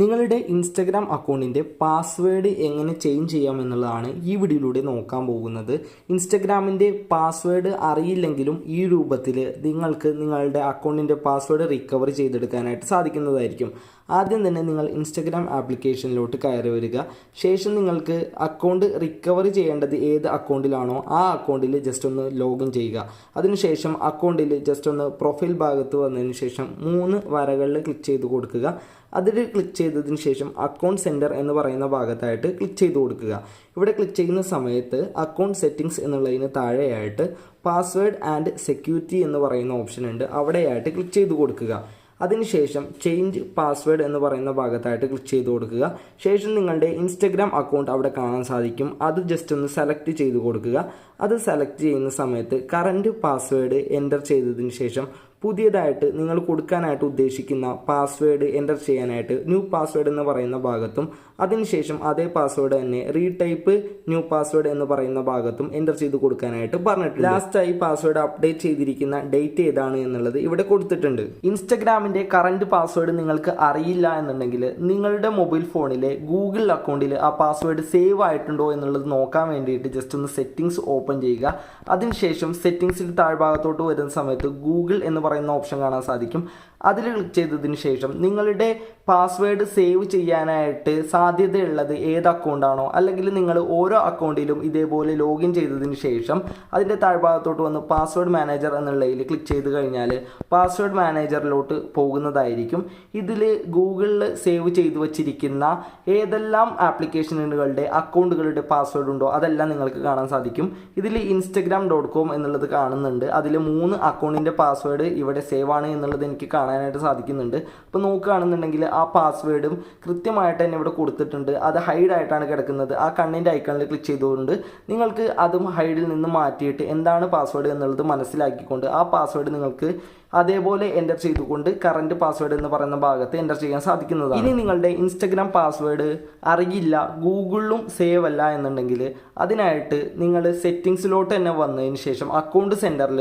നിങ്ങളുടെ ഇൻസ്റ്റഗ്രാം അക്കൗണ്ടിന്റെ പാസ്വേഡ് എങ്ങനെ ചേഞ്ച് ചെയ്യാം എന്നുള്ളതാണ് ഈ വീഡിയോയിലൂടെ നോക്കാൻ പോകുന്നത്. ഇൻസ്റ്റഗ്രാമിന്റെ പാസ്വേഡ് അറിയില്ലെങ്കിലും ഈ രൂപത്തിൽ നിങ്ങൾക്ക് നിങ്ങളുടെ അക്കൗണ്ടിന്റെ പാസ്വേഡ് റിക്കവർ ചെയ്തെടുക്കാനായിട്ട് സാധിക്കുന്നതായിരിക്കും. ആദ്യം തന്നെ നിങ്ങൾ ഇൻസ്റ്റഗ്രാം ആപ്ലിക്കേഷനിലോട്ട് കയറി വരിക. ശേഷം നിങ്ങൾക്ക് അക്കൗണ്ട് റിക്കവർ ചെയ്യേണ്ടത് ഏത് അക്കൗണ്ടിലാണോ ആ അക്കൗണ്ടിൽ ജസ്റ്റ് ഒന്ന് ലോഗിൻ ചെയ്യുക. അതിനുശേഷം അക്കൗണ്ടിൽ ജസ്റ്റ് ഒന്ന് പ്രൊഫൈൽ ഭാഗത്ത് വന്നതിന് ശേഷം മൂന്ന് വരകളിൽ ക്ലിക്ക് ചെയ്ത് കൊടുക്കുക. അതിൽ ക്ലിക്ക് ചെയ്തതിന് ശേഷം അക്കൗണ്ട് സെന്റർ എന്ന് പറയുന്ന ഭാഗത്തായിട്ട് ക്ലിക്ക് ചെയ്ത് കൊടുക്കുക. ഇവിടെ ക്ലിക്ക് ചെയ്യുന്ന സമയത്ത് അക്കൗണ്ട് സെറ്റിംഗ്സ് എന്നുള്ളതിന് താഴെയായിട്ട് പാസ്വേഡ് ആൻഡ് സെക്യൂരിറ്റി എന്ന് പറയുന്ന ഓപ്ഷൻ ഉണ്ട്. അവിടെയായിട്ട് ക്ലിക്ക് ചെയ്ത് കൊടുക്കുക. അതിനുശേഷം ചേഞ്ച് പാസ്വേഡ് എന്ന് പറയുന്ന ഭാഗത്തായിട്ട് ക്ലിക്ക് ചെയ്ത് കൊടുക്കുക. ശേഷം നിങ്ങളുടെ ഇൻസ്റ്റഗ്രാം അക്കൗണ്ട് അവിടെ കാണാൻ സാധിക്കും. അത് ജസ്റ്റ് ഒന്ന് സെലക്ട് ചെയ്ത് കൊടുക്കുക. അത് സെലക്ട് ചെയ്യുന്ന സമയത്ത് കറന്റ് പാസ്വേഡ് എന്റർ ചെയ്തതിന് ശേഷം പുതിയതായിട്ട് നിങ്ങൾ കൊടുക്കാനായിട്ട് ഉദ്ദേശിക്കുന്ന പാസ്വേഡ് എന്റർ ചെയ്യാനായിട്ട് ന്യൂ പാസ്വേഡ് എന്ന് പറയുന്ന ഭാഗത്തും അതിനുശേഷം അതേ പാസ്വേഡ് തന്നെ റീടൈപ്പ് ന്യൂ പാസ്വേഡ് എന്ന് പറയുന്ന ഭാഗത്തും എന്റർ ചെയ്ത് കൊടുക്കാനായിട്ട് പറഞ്ഞിട്ടുണ്ട്. ലാസ്റ്റായി പാസ്വേഡ് അപ്ഡേറ്റ് ചെയ്തിരിക്കുന്ന ഡേറ്റ് ഏതാണ് എന്നുള്ളത് ഇവിടെ കൊടുത്തിട്ടുണ്ട്. ഇൻസ്റ്റഗ്രാമിന്റെ കറന്റ് പാസ്വേഡ് നിങ്ങൾക്ക് അറിയില്ല എന്നുണ്ടെങ്കിൽ നിങ്ങളുടെ മൊബൈൽ ഫോണിലെ ഗൂഗിൾ അക്കൗണ്ടിൽ ആ പാസ്വേഡ് സേവ് ആയിട്ടുണ്ടോ എന്നുള്ളത് നോക്കാൻ വേണ്ടിയിട്ട് ജസ്റ്റ് ഒന്ന് സെറ്റിംഗ്സ് ഓപ്പൺ ചെയ്യുക. അതിനുശേഷം സെറ്റിംഗ്സിൽ താഴ്ഭാഗത്തോട്ട് വരുന്ന സമയത്ത് ഗൂഗിൾ എന്ന് പറയുന്ന ഓപ്ഷൻ കാണാൻ സാധിക്കും. അതിൽ ക്ലിക്ക് ചെയ്തതിന് ശേഷം നിങ്ങളുടെ പാസ്വേഡ് സേവ് ചെയ്യാനായിട്ട് സാധ്യതയുള്ളത് ഏത് അക്കൗണ്ടാണോ അല്ലെങ്കിൽ നിങ്ങൾ ഓരോ അക്കൗണ്ടിലും ഇതേപോലെ ലോഗിൻ ചെയ്തതിന് ശേഷം അതിന്റെ താഴ്ഭാഗത്തോട്ട് വന്ന് പാസ്വേഡ് മാനേജർ എന്നുള്ളതിൽ ക്ലിക്ക് ചെയ്ത് കഴിഞ്ഞാൽ പാസ്വേഡ് മാനേജറിലോട്ട് പോകുന്നതായിരിക്കും. ഇതിൽ ഗൂഗിളിൽ സേവ് ചെയ്തു വച്ചിരിക്കുന്ന ഏതെല്ലാം ആപ്ലിക്കേഷനുകളുടെ അക്കൗണ്ടുകളുടെ പാസ്വേഡ് ഉണ്ടോ അതെല്ലാം നിങ്ങൾക്ക് കാണാൻ സാധിക്കും. ഇതിൽ ഇൻസ്റ്റഗ്രാം ഡോട്ട് കോം എന്നുള്ളത് കാണുന്നുണ്ട്. അതിൽ മൂന്ന് അക്കൗണ്ടിന്റെ പാസ്വേഡ് ഇവിടെ സേവ് ആണ് എന്നുള്ളത് എനിക്ക് കാണാനായിട്ട് സാധിക്കുന്നുണ്ട്. അപ്പോൾ നോക്കുകയാണെന്നുണ്ടെങ്കിൽ ആ പാസ്വേഡും കൃത്യമായിട്ട് തന്നെ ഇവിടെ കൊടുത്തിട്ടുണ്ട്. അത് ഹൈഡ് ആയിട്ടാണ് കിടക്കുന്നത്. ആ കണ്ണിന്റെ ഐക്കണിൽ ക്ലിക്ക് ചെയ്തുകൊണ്ട് നിങ്ങൾക്ക് അതും ഹൈഡിൽ നിന്ന് മാറ്റിയിട്ട് എന്താണ് പാസ്വേഡ് എന്നുള്ളത് മനസ്സിലാക്കിക്കൊണ്ട് ആ പാസ്വേഡ് നിങ്ങൾക്ക് അതേപോലെ എന്റർ ചെയ്തുകൊണ്ട് കറന്റ് പാസ്വേഡ് എന്ന് പറയുന്ന ഭാഗത്ത് എന്റർ ചെയ്യാൻ സാധിക്കുന്നതാണ്. ഇനി നിങ്ങളുടെ ഇൻസ്റ്റഗ്രാം പാസ്വേഡ് അറിയില്ല ഗൂഗിളിലും സേവ് അല്ല എന്നുണ്ടെങ്കിൽ അതിനായിട്ട് നിങ്ങൾ സെറ്റിങ്സിലോട്ട് തന്നെ വന്നതിന് ശേഷം അക്കൗണ്ട് സെന്ററിൽ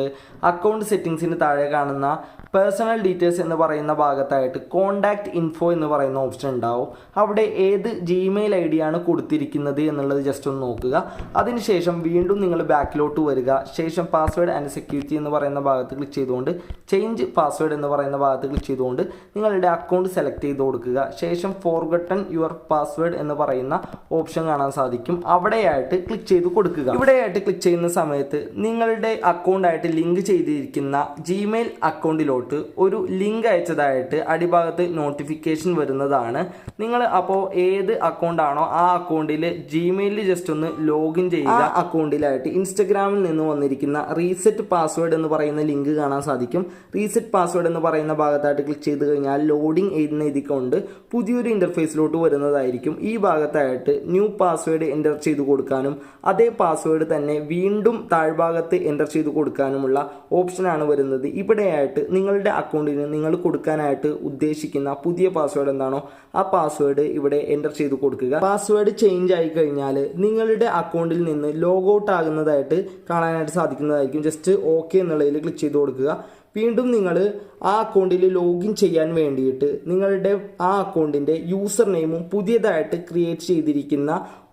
അക്കൗണ്ട് സെറ്റിങ്സിന് താഴെ കാണുന്ന പേഴ്സണൽ ഡീറ്റെയിൽസ് എന്ന് പറയുന്ന ഭാഗത്തായിട്ട് കോണ്ടാക്ട് ഇൻഫോ എന്ന് പറയുന്ന ഓപ്ഷൻ ഉണ്ടാവും. അവിടെ ഏത് ജിമെയിൽ ഐ ഡിയാണ് കൊടുത്തിരിക്കുന്നത് എന്നുള്ളത് ജസ്റ്റ് ഒന്ന് നോക്കുക. അതിനുശേഷം വീണ്ടും നിങ്ങൾ ബാക്കിലോട്ട് വരിക. ശേഷം പാസ്വേഡ് ആൻഡ് സെക്യൂരിറ്റി എന്ന് പറയുന്ന ഭാഗത്ത് ക്ലിക്ക് ചെയ്തുകൊണ്ട് ചേഞ്ച് പാസ്വേഡ് എന്ന് പറയുന്ന ഭാഗത്ത് ക്ലിക്ക് ചെയ്തുകൊണ്ട് നിങ്ങളുടെ അക്കൗണ്ട് സെലക്ട് ചെയ്ത് കൊടുക്കുക. ശേഷം ഫോർഗട്ടൺ യുവർ പാസ്വേഡ് എന്ന് പറയുന്ന ഓപ്ഷൻ കാണാൻ സാധിക്കും. അവിടെയായിട്ട് ക്ലിക്ക് ചെയ്ത് കൊടുക്കുക. ഇവിടെയായിട്ട് ക്ലിക്ക് ചെയ്യുന്ന സമയത്ത് നിങ്ങളുടെ അക്കൗണ്ടായിട്ട് ലിങ്ക് ചെയ്തിരിക്കുന്ന ജിമെയിൽ അക്കൗണ്ടിലോട്ട് ഒരു ലിങ്ക് അയച്ചതായിട്ട് അടിഭാഗത്ത് നോട്ടിഫിക്കേഷൻ വരുന്നതാണ്. നിങ്ങൾ അപ്പോൾ ഏത് അക്കൗണ്ടാണോ ആ അക്കൗണ്ടിൽ ജിമെയിലിൽ ജസ്റ്റ് ഒന്ന് ലോഗിൻ ചെയ്യുക. ആ അക്കൗണ്ടിലായിട്ട് ഇൻസ്റ്റഗ്രാമിൽ നിന്ന് വന്നിരിക്കുന്ന റീസെറ്റ് പാസ്വേഡ് എന്ന് പറയുന്ന ലിങ്ക് കാണാൻ സാധിക്കും. റീസെറ്റ് പാസ്വേഡ് എന്ന് പറയുന്ന ഭാഗത്തായിട്ട് ക്ലിക്ക് ചെയ്ത് കഴിഞ്ഞാൽ ലോഡിംഗ് എഴുതുന്ന ഇതിക്കൊണ്ട് പുതിയൊരു ഇന്റർഫേസിലോട്ട് വരുന്നതായിരിക്കും. ഈ ഭാഗത്തായിട്ട് ന്യൂ പാസ്വേഡ് എന്റർ ചെയ്ത് കൊടുക്കാനും അതേ പാസ്വേഡ് തന്നെ വീണ്ടും താഴ്ഭാഗത്ത് എന്റർ ചെയ്ത് കൊടുക്കാനുമുള്ള ഓപ്ഷനാണ് വരുന്നത്. ഇവിടെയായിട്ട് നിങ്ങളുടെ അക്കൗണ്ടിന് നിങ്ങൾ കൊടുക്കാനായിട്ട് ഉദ്ദേശിക്കുന്ന പുതിയ പാസ്വേഡ് എന്താണോ ആ പാസ്വേഡ് ഇവിടെ എന്റർ ചെയ്ത് കൊടുക്കുക. പാസ്വേഡ് ചേഞ്ച് ആയി കഴിഞ്ഞാൽ നിങ്ങളുടെ അക്കൗണ്ടിൽ നിന്ന് ലോഗ് ഔട്ട് ആകുന്നതായിട്ട് കാണാനായിട്ട് സാധിക്കുന്നതായിരിക്കും. ജസ്റ്റ് ഓക്കെ എന്നുള്ളതിൽ ക്ലിക്ക് ചെയ്ത് കൊടുക്കുക. വീണ്ടും നിങ്ങൾ ആ അക്കൗണ്ടിൽ ലോഗിൻ ചെയ്യാൻ വേണ്ടിയിട്ട് നിങ്ങളുടെ ആ അക്കൗണ്ടിന്റെ യൂസർ നെയിമും പുതിയതായിട്ട് ക്രിയേറ്റ് ചെയ്തിരിക്കുന്ന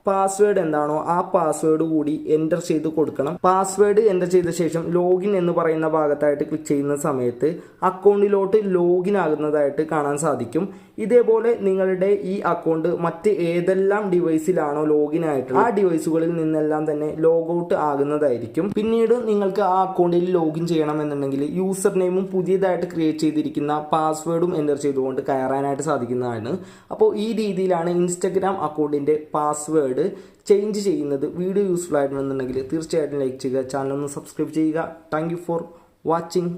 പാസ്വേഡ് എന്താണോ ആ പാസ്വേഡ് കൂടി എന്റർ ചെയ്ത് കൊടുക്കണം. പാസ്വേഡ് എന്റർ ചെയ്ത ശേഷം ലോഗിൻ എന്ന് പറയുന്ന ഭാഗത്തായിട്ട് ക്ലിക്ക് ചെയ്യുന്ന സമയത്ത് അക്കൗണ്ടിലോട്ട് ലോഗിൻ ആകുന്നതായിട്ട് കാണാൻ സാധിക്കും. ഇതേപോലെ നിങ്ങളുടെ ഈ അക്കൗണ്ട് മറ്റ് ഏതെല്ലാം ഡിവൈസിലാണോ ലോഗിൻ ആയിട്ടുള്ളത് ആ ഡിവൈസുകളിൽ നിന്നെല്ലാം തന്നെ ലോഗ് ഔട്ട് ആകുന്നതായിരിക്കും. പിന്നീട് നിങ്ങൾക്ക് ആ അക്കൗണ്ടിൽ ലോഗിൻ ചെയ്യണമെന്നുണ്ടെങ്കിൽ യൂസർ നെയിമും പുതിയതായിട്ട് ക്രിയേറ്റ് ചെയ്തിരിക്കുന്ന പാസ്വേഡും എന്റർ ചെയ്തുകൊണ്ട് കയറാനായിട്ട് സാധിക്കുന്നതാണ്. അപ്പോൾ ഈ രീതിയിലാണ് ഇൻസ്റ്റഗ്രാം അക്കൗണ്ടിന്റെ പാസ്വേഡ് ചേഞ്ച് ചെയ്യുന്നത് വീഡിയോ യൂസ്ഫുൾ ആയിട്ടുണ്ടെന്നുണ്ടെങ്കിൽ തീർച്ചയായിട്ടും ലൈക്ക് ചെയ്യുക. ചാനൽ ഒന്ന് സബ്സ്ക്രൈബ് ചെയ്യുക. Thank for watching